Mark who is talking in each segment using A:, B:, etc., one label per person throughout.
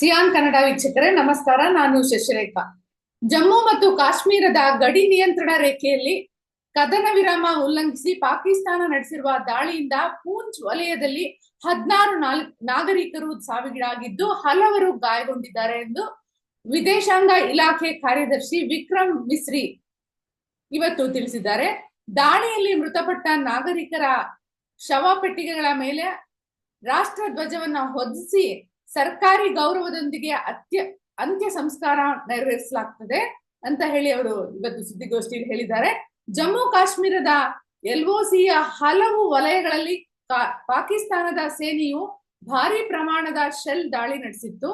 A: Xi'an Kannada ವೀಕ್ಷಕರೇ, ನಮಸ್ಕಾರ. ನಾನು ಶಶಿರೇಖಾ. ಜಮ್ಮು ಮತ್ತು ಕಾಶ್ಮೀರದ ಗಡಿ ನಿಯಂತ್ರಣ ರೇಖೆಯಲ್ಲಿ ಕದನ ವಿರಾಮ ಉಲ್ಲಂಘಿಸಿ ಪಾಕಿಸ್ತಾನ ನಡೆಸಿರುವ ದಾಳಿಯಿಂದ ಪೂಂಚ್ ವಲಯದಲ್ಲಿ ಹದಿನಾರು ನಾಗರಿಕರು ಸಾವಿಗೀಡಾಗಿದ್ದು, ಹಲವರು ಗಾಯಗೊಂಡಿದ್ದಾರೆ ಎಂದು ವಿದೇಶಾಂಗ ಇಲಾಖೆ ಕಾರ್ಯದರ್ಶಿ ವಿಕ್ರಮ್ ಮಿಸ್ರಿ ಇವತ್ತು ತಿಳಿಸಿದ್ದಾರೆ. ದಾಳಿಯಲ್ಲಿ ಮೃತಪಟ್ಟ ನಾಗರಿಕರ ಶವ ಪೆಟ್ಟಿಗೆಗಳ ಮೇಲೆ ರಾಷ್ಟ್ರ ಧ್ವಜವನ್ನ ಹೊದಿಸಿ ಸರ್ಕಾರಿ ಗೌರವದೊಂದಿಗೆ ಅತ್ಯ, ಅಂತ್ಯ ಸಂಸ್ಕಾರ ನೆರವೇರಿಸಲಾಗ್ತದೆ ಅಂತ ಹೇಳಿ ಅವರು ಇವತ್ತು ಸುದ್ದಿಗೋಷ್ಠಿಯಲ್ಲಿ ಹೇಳಿದ್ದಾರೆ. ಜಮ್ಮು ಕಾಶ್ಮೀರದ ಎಲ್ಒಸಿಯ ಹಲವು ವಲಯಗಳಲ್ಲಿ ಪಾಕಿಸ್ತಾನದ ಸೇನೆಯು ಭಾರಿ ಪ್ರಮಾಣದ ಶೆಲ್ ದಾಳಿ ನಡೆಸಿತ್ತು.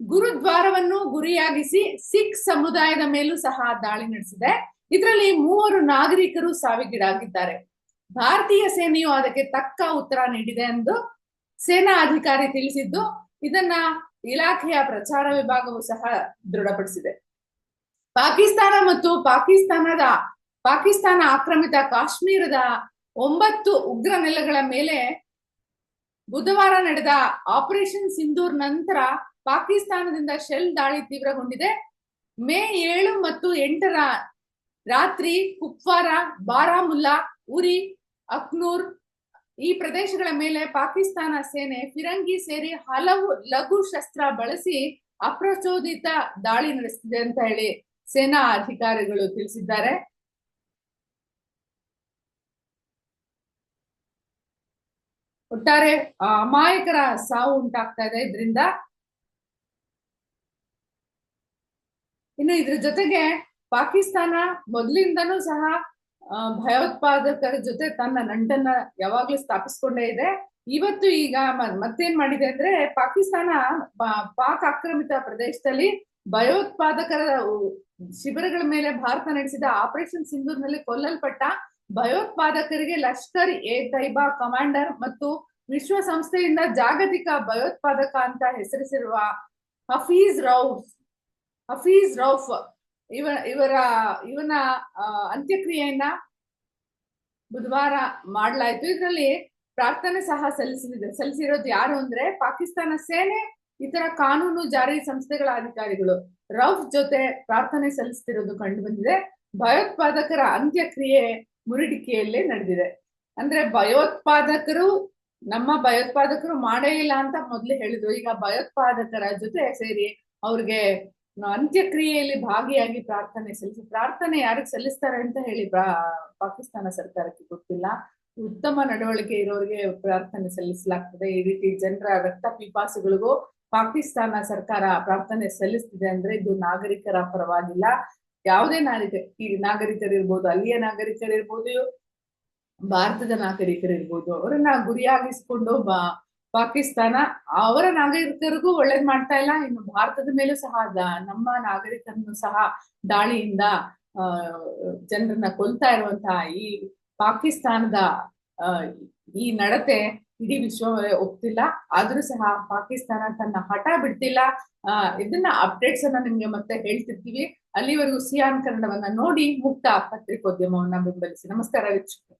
A: ಗುರುದ್ವಾರವನ್ನು ಗುರಿಯಾಗಿಸಿ ಸಿಖ್ ಸಮುದಾಯದ ಮೇಲೂ ಸಹ ದಾಳಿ ನಡೆಸಿದೆ. ಇದರಲ್ಲಿ ಮೂವರು ನಾಗರಿಕರು ಸಾವಿಗೀಡಾಗಿದ್ದಾರೆ. ಭಾರತೀಯ ಸೇನೆಯು ಅದಕ್ಕೆ ತಕ್ಕ ಉತ್ತರ ನೀಡಿದೆ ಎಂದು ಸೇನಾ ಅಧಿಕಾರಿ ತಿಳಿಸಿದ್ದು. ಇದನ್ನ ಇಲಾಖೆಯ ಪ್ರಚಾರ ವಿಭಾಗವು ಸಹ ದೃಢಪಡಿಸಿದೆ. ಪಾಕಿಸ್ತಾನ ಮತ್ತು ಪಾಕಿಸ್ತಾನದ, ಪಾಕಿಸ್ತಾನ ಆಕ್ರಮಿತ ಕಾಶ್ಮೀರದ ಒಂಬತ್ತು ಉಗ್ರ ನೆಲೆಗಳ ಮೇಲೆ ಬುಧವಾರ ನಡೆದ ಆಪರೇಷನ್ ಸಿಂಧೂರ್ ನಂತರ ಪಾಕಿಸ್ತಾನದಿಂದ ಶೆಲ್ ದಾಳಿ ತೀವ್ರಗೊಂಡಿದೆ. ಮೇ ಏಳು ಮತ್ತು ಎಂಟರ ರಾತ್ರಿ ಕುಪ್ವಾರ, ಬಾರಾಮುಲ್ಲಾ, ಉರಿ, ಅಕ್ನೂರ್ ಈ ಪ್ರದೇಶಗಳ ಮೇಲೆ ಪಾಕಿಸ್ತಾನ ಸೇನೆ ಫಿರಂಗಿ ಸೇರಿ ಹಲವು ಲಘು ಶಸ್ತ್ರ ಬಳಸಿ ಅಪ್ರಚೋದಿತ ದಾಳಿ ನಡೆಸಿದೆ ಅಂತ ಹೇಳಿ ಸೇನಾ ಅಧಿಕಾರಿಗಳು ತಿಳಿಸಿದ್ದಾರೆ. ಒಟ್ಟಾರೆ ಅಮಾಯಕರ ಸಾವು ಉಂಟಾಗ್ತಾ ಇದೆ ಇದರಿಂದ. ಇನ್ನು ಇದ್ರ ಜೊತೆಗೆ ಪಾಕಿಸ್ತಾನ ಮೊದಲಿಂದನೂ ಸಹ ಭಯೋತ್ಪಾದಕರ ಜೊತೆ ತನ್ನ ನಂಟನ್ನ ಯಾವಾಗ್ಲೂ ಸ್ಥಾಪಿಸ್ಕೊಂಡೇ ಇದೆ. ಇವತ್ತು ಈಗ ಮತ್ತೇನ್ ಮಾಡಿದೆ ಅಂದ್ರೆ ಪಾಕಿಸ್ತಾನ ಪಾಕ್ ಆಕ್ರಮಿತ ಪ್ರದೇಶದಲ್ಲಿ ಭಯೋತ್ಪಾದಕರ ಶಿಬಿರಗಳ ಮೇಲೆ ಭಾರತ ನಡೆಸಿದ ಆಪರೇಷನ್ ಸಿಂಧೂರ್ನಲ್ಲಿ ಕೊಲ್ಲಲ್ಪಟ್ಟ ಭಯೋತ್ಪಾದಕರಿಗೆ ಲಷ್ಕರ್ ಎ ತೈಬಾ ಕಮಾಂಡರ್ ಮತ್ತು ವಿಶ್ವಸಂಸ್ಥೆಯಿಂದ ಜಾಗತಿಕ ಭಯೋತ್ಪಾದಕ ಅಂತ ಹೆಸರಿಸಿರುವ ಹಫೀಜ್ ರೌಫ್ ಹಫೀಜ್ ರೌಫ್ ಇವ, ಇವರ, ಇವನ ಅಂತ್ಯಕ್ರಿಯೆಯನ್ನ ಬುಧವಾರ ಮಾಡಲಾಯ್ತು. ಇದರಲ್ಲಿ ಪ್ರಾರ್ಥನೆ ಸಹ ಸಲ್ಲಿಸಿದ ಸಲ್ಲಿಸಿರೋದು ಯಾರು ಅಂದ್ರೆ ಪಾಕಿಸ್ತಾನ ಸೇನೆ, ಇತರ ಕಾನೂನು ಜಾರಿ ಸಂಸ್ಥೆಗಳ ಅಧಿಕಾರಿಗಳು. ರೌಫ್ ಜೊತೆ ಪ್ರಾರ್ಥನೆ ಸಲ್ಲಿಸ್ತಿರೋದು ಕಂಡು ಬಂದಿದೆ ಭಯೋತ್ಪಾದಕರ ಅಂತ್ಯಕ್ರಿಯೆ ಮುರಿಡಿಕೆಯಲ್ಲೇ ನಡೆದಿದೆ. ಅಂದ್ರೆ ಭಯೋತ್ಪಾದಕರು, ನಮ್ಮ ಭಯೋತ್ಪಾದಕರು ಮಾಡೇ ಇಲ್ಲ ಅಂತ ಮೊದ್ಲು ಹೇಳಿದ್ರು. ಈಗ ಭಯೋತ್ಪಾದಕರ ಜೊತೆ ಸೇರಿ ಅವ್ರಿಗೆ ಅಂತ್ಯಕ್ರಿಯೆಯಲ್ಲಿ ಭಾಗಿಯಾಗಿ ಪ್ರಾರ್ಥನೆ ಸಲ್ಲಿಸಿ, ಪ್ರಾರ್ಥನೆ ಯಾರಿಗೆ ಸಲ್ಲಿಸ್ತಾರೆ ಅಂತ ಹೇಳಿ ಪಾಕಿಸ್ತಾನ ಸರ್ಕಾರಕ್ಕೆ ಗೊತ್ತಿಲ್ಲ. ಉತ್ತಮ ನಡವಳಿಕೆ ಇರೋರಿಗೆ ಪ್ರಾರ್ಥನೆ ಸಲ್ಲಿಸಲಾಗ್ತದೆ. ಈ ರೀತಿ ಜನರ ರಕ್ತ ಪಿಪಾಸುಗಳಿಗೂ ಪಾಕಿಸ್ತಾನ ಸರ್ಕಾರ ಪ್ರಾರ್ಥನೆ ಸಲ್ಲಿಸ್ತಿದೆ ಅಂದ್ರೆ ಇದು ನಾಗರಿಕರ ಪರವಾಗಿಲ್ಲ. ಯಾವುದೇ ನಾಗರಿಕ, ಈ ನಾಗರಿಕರಿರ್ಬೋದು ಅಲ್ಲಿಯ ನಾಗರಿಕರಿರ್ಬೋದು ಭಾರತದ ನಾಗರಿಕರಿರ್ಬೋದು ಅವರನ್ನ ಗುರಿಯಾಗಿಸ್ಕೊಂಡು ಬಾ ಪಾಕಿಸ್ತಾನ ಅವರ ನಾಗರಿಕರಿಗೂ ಒಳ್ಳೇದ್ ಮಾಡ್ತಾ ಇಲ್ಲ. ಇನ್ನು ಭಾರತದ ಮೇಲೂ ಸಹ ನಮ್ಮ ನಾಗರಿಕರನ್ನು ಸಹ ದಾಳಿಯಿಂದ ಜನರನ್ನ ಕೊಲ್ತಾ ಇರುವಂತಹ ಈ ಪಾಕಿಸ್ತಾನದ ಈ ನಡತೆ ಇಡೀ ವಿಶ್ವವೇ ಒಪ್ತಿಲ್ಲ. ಆದ್ರೂ ಸಹ ಪಾಕಿಸ್ತಾನ ತನ್ನ ಹಠ ಬಿಡ್ತಿಲ್ಲ. ಇದನ್ನ ಅಪ್ಡೇಟ್ಸ್ ಅನ್ನ ನಿಮ್ಗೆ ಮತ್ತೆ ಹೇಳ್ತಿರ್ತೀವಿ. ಅಲ್ಲಿವರೆಗೂ ಸಿಯಾನ್ ಕನ್ನಡವನ್ನ ನೋಡಿ ಮುಕ್ತ ಪತ್ರಿಕೋದ್ಯಮವನ್ನ ಬೆಂಬಲಿಸಿ. ನಮಸ್ಕಾರ ವೀಕ್ಷಕರು.